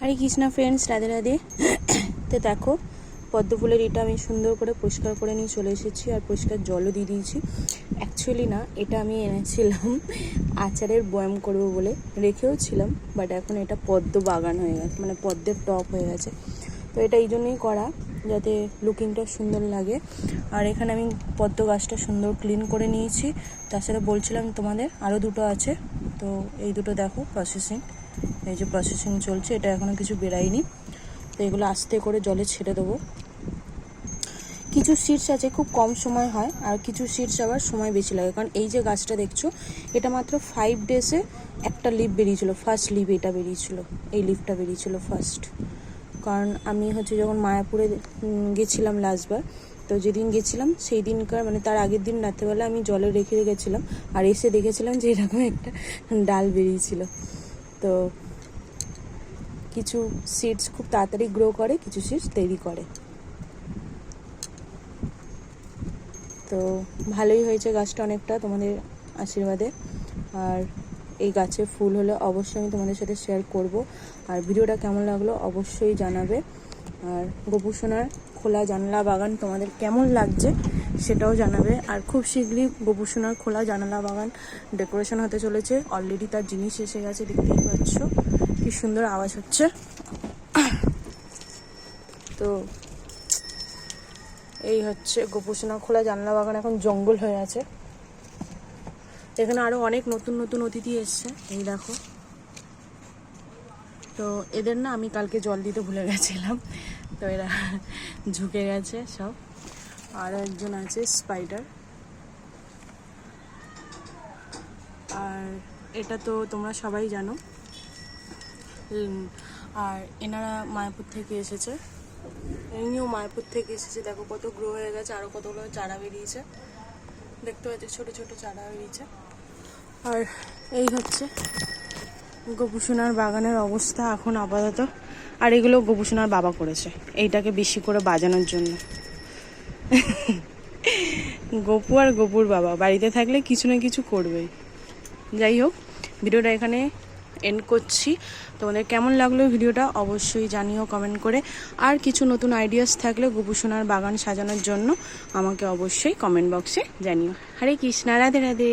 হরে Krishna friends Radhe Radhe. তো দেখো পদ্ম ফুলের এটা আমি সুন্দর করে পরিষ্কার করে নিয়ে চলে এসেছি আর পরিষ্কার জলও দিয়ে দিয়েছি। অ্যাকচুয়ালি না, এটা আমি এনেছিলাম, আচারের বয়াম করব বলে রেখেও ছিলাম বাট এখন এটা পদ্ম বাগান হয়ে গেছে মানে পদ্মের টপ হয়ে গেছে। তো এটা এই জন্যই করা, যাতে লুকিংটা সুন্দর লাগে। আর এখানে আমি পদ্ম গাছটা সুন্দর ক্লিন করে নিয়েছি। সাথে বলছিলাম তোমাদের আরও দুটো আছে। তো এই দুটো দেখো প্রসেসিং এই যে প্রসেসিং চলছে, এটা এখনও কিছু বেরায়নি। তো এগুলো আস্তে করে জলে ছেড়ে দেবো। কিছু সিডস আছে, খুব কম সময় হয়, আর কিছু সিডস আবার সময় বেশি লাগে। কারণ এই যে গাছটা দেখছ, এটা মাত্র ফাইভ ডেজে একটা লিভ বেরিয়েছিল ফার্স্ট লিভ এটা বেরিয়েছিল, এই লিভটা বেরিয়েছিল ফার্স্ট কারণ আমি হচ্ছে যখন মায়াপুরে গেছিলাম লাস্টবার তো যেদিন গেছিলাম সেই দিনকার মানে তার আগের দিন রাত্রেবেলা আমি জলে রেখে গেছিলাম, আর এসে দেখেছিলাম যে এরকম একটা ডাল বেরিয়েছিল। তো কিছু সিডস খুব তাড়াতাড়ি গ্রো করে, কিছু সিডস দেরি করে। তো ভালোই হয়েছে গাছটা অনেকটা তোমাদের আশীর্বাদে। আর এই গাছে ফুল হলে অবশ্যই আমি তোমাদের সাথে শেয়ার করব। আর ভিডিওটা কেমন লাগল অবশ্যই জানাবে। আর গোপুসোনার খোলা জানলা বাগান তোমাদের কেমন লাগছে সেটাও জানাবে। আর খুব শীঘ্রই গোপুসোনার খোলা জানলা বাগান ডেকোরেশন হতে চলেছে। অলরেডি তার জিনিস এসে গেছে, দেখতেই পাচ্ছ। কি সুন্দর আওয়াজ হচ্ছে। তো এই হচ্ছে গোপুসোনা খোলা জানলা বাগান, এখন জঙ্গল হয়ে আছে। এখানে আরও অনেক নতুন নতুন অতিথি এসছে, এই দেখো। তো এদের না আমি কালকে জল দিতে ভুলে গেছিলাম, তো এরা ঝুঁকে গেছে সব। আর একজন আছে স্পাইডার আর এটা তো তোমরা সবাই জানো। আর এনারা মায়াপুর থেকে এসেছে। এমনিও মায়াপুর থেকে এসেছে, দেখো কত গ্রো হয়ে গেছে আরও কতগুলো চারা বেরিয়েছে। দেখতে পাচ্ছি, ছোট ছোট চারা বেরিয়েছে। আর এই হচ্ছে গোপুসোনার বাগানের অবস্থা এখন আপাতত। আর এগুলো গোপুসোনার বাবা করেছে, এইটাকে বেশি করে বাজানোর জন্য। গপু আর গপুর বাবা, বাড়িতে থাকলে কিছু না কিছু করবেই। যাই হোক, ভিডিওটা এখানে এন্ড করছি। তোমাদের কেমন লাগল ভিডিওটা অবশ্যই জানিও কমেন্ট করে। আর কিছু নতুন আইডিয়াস থাকলে গুপুসোনার বাগান সাজানোর জন্য আমাকে অবশ্যই কমেন্ট বক্সে জানিও। হরে কৃষ্ণা, রাধে রাধে।